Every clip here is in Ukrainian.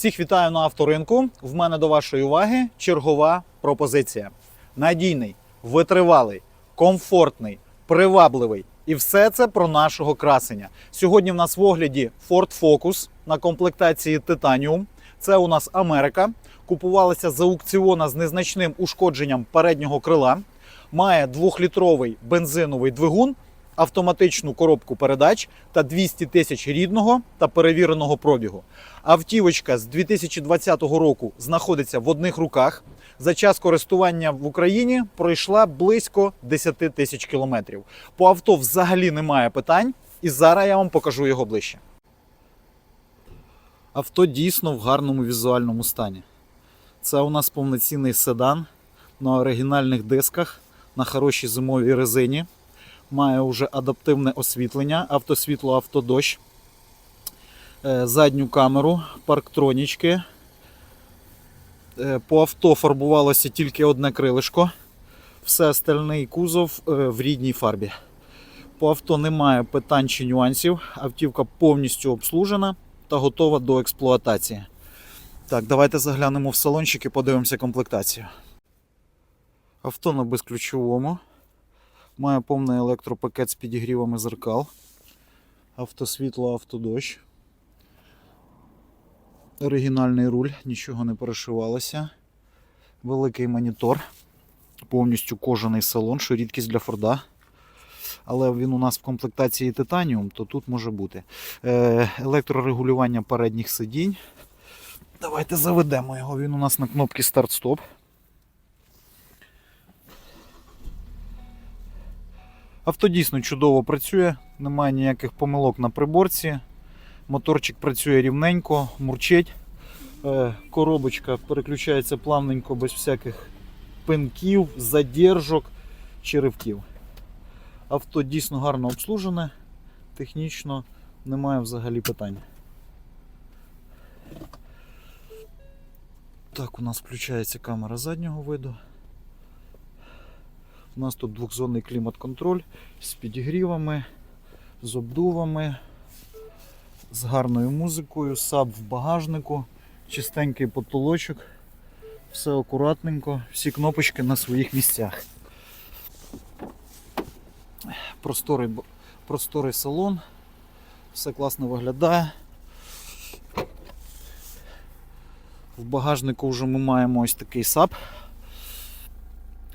Всіх вітаю на авторинку. В мене до вашої уваги чергова пропозиція. Надійний, витривалий, комфортний, привабливий. І все це про нашого красення. Сьогодні в нас в огляді Ford Focus на комплектації Titanium. Це у нас Америка. Купувалася з аукціона з незначним ушкодженням переднього крила. Має двохлітровий бензиновий двигун, автоматичну коробку передач та 200 тисяч рідного та перевіреного пробігу. Автівочка з 2020 року знаходиться в одних руках. За час користування в Україні пройшла близько 10 тисяч кілометрів. По авто взагалі немає питань, і зараз я вам покажу його ближче. Авто дійсно в гарному візуальному стані. Це у нас повноцінний седан на оригінальних дисках, на хорошій зимовій резині. Має вже адаптивне освітлення, автосвітло, автодощ, Е, задню камеру, парктронічки. Е, По авто фарбувалося тільки одне крилишко. Все остальний кузов е, в рідній фарбі. По авто немає питань чи нюансів. Автівка повністю обслужена та готова до експлуатації. Так, давайте заглянемо в салончик і подивимося комплектацію. Авто на безключовому. Має повний електропакет з підігрівами зеркал. Автосвітло, автодощ. Оригінальний руль, нічого не перешивалося. Великий монітор. Повністю кожаний салон, що рідкість для Форда. Але він у нас в комплектації Titanium, то тут може бути. Е, електрорегулювання передніх сидінь. Давайте заведемо його. Він у нас на кнопці старт-стоп. Авто дійсно чудово працює, немає ніяких помилок на приборці. Моторчик працює рівненько, мурчить. Е, Коробочка переключається плавненько, без всяких пинків, задержок чи ривків. Авто дійсно гарно обслужене, технічно немає взагалі питань. Так, у нас включається камера заднього виду. У нас тут двохзонний клімат-контроль з підігрівами, з обдувами, з гарною музикою, саб в багажнику, чистенький потолочок, все акуратненько, всі кнопочки на своїх місцях. Просторий, просторий салон, все класно виглядає. В багажнику вже ми маємо ось такий саб.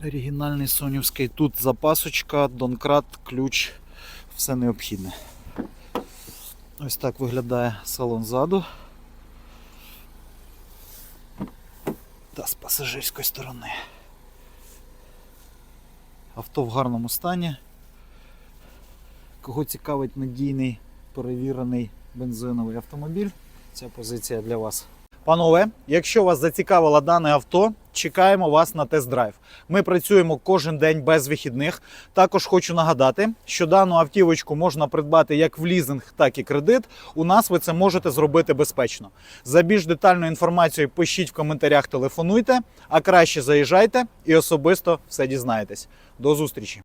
Оригінальний сонівський. Тут запасочка, донкрат, ключ, все необхідне. Ось так виглядає салон ззаду. Та з пасажирської сторони. Авто в гарному стані. Кого цікавить надійний перевірений бензиновий автомобіль, ця позиція для вас. Панове, якщо вас зацікавило дане авто, чекаємо вас на тест-драйв. Ми працюємо кожен день без вихідних. Також хочу нагадати, що дану автівочку можна придбати як в лізинг, так і кредит. У нас ви це можете зробити безпечно. За більш детальною інформацією пишіть в коментарях, телефонуйте, а краще заїжджайте і особисто все дізнаєтесь. До зустрічі!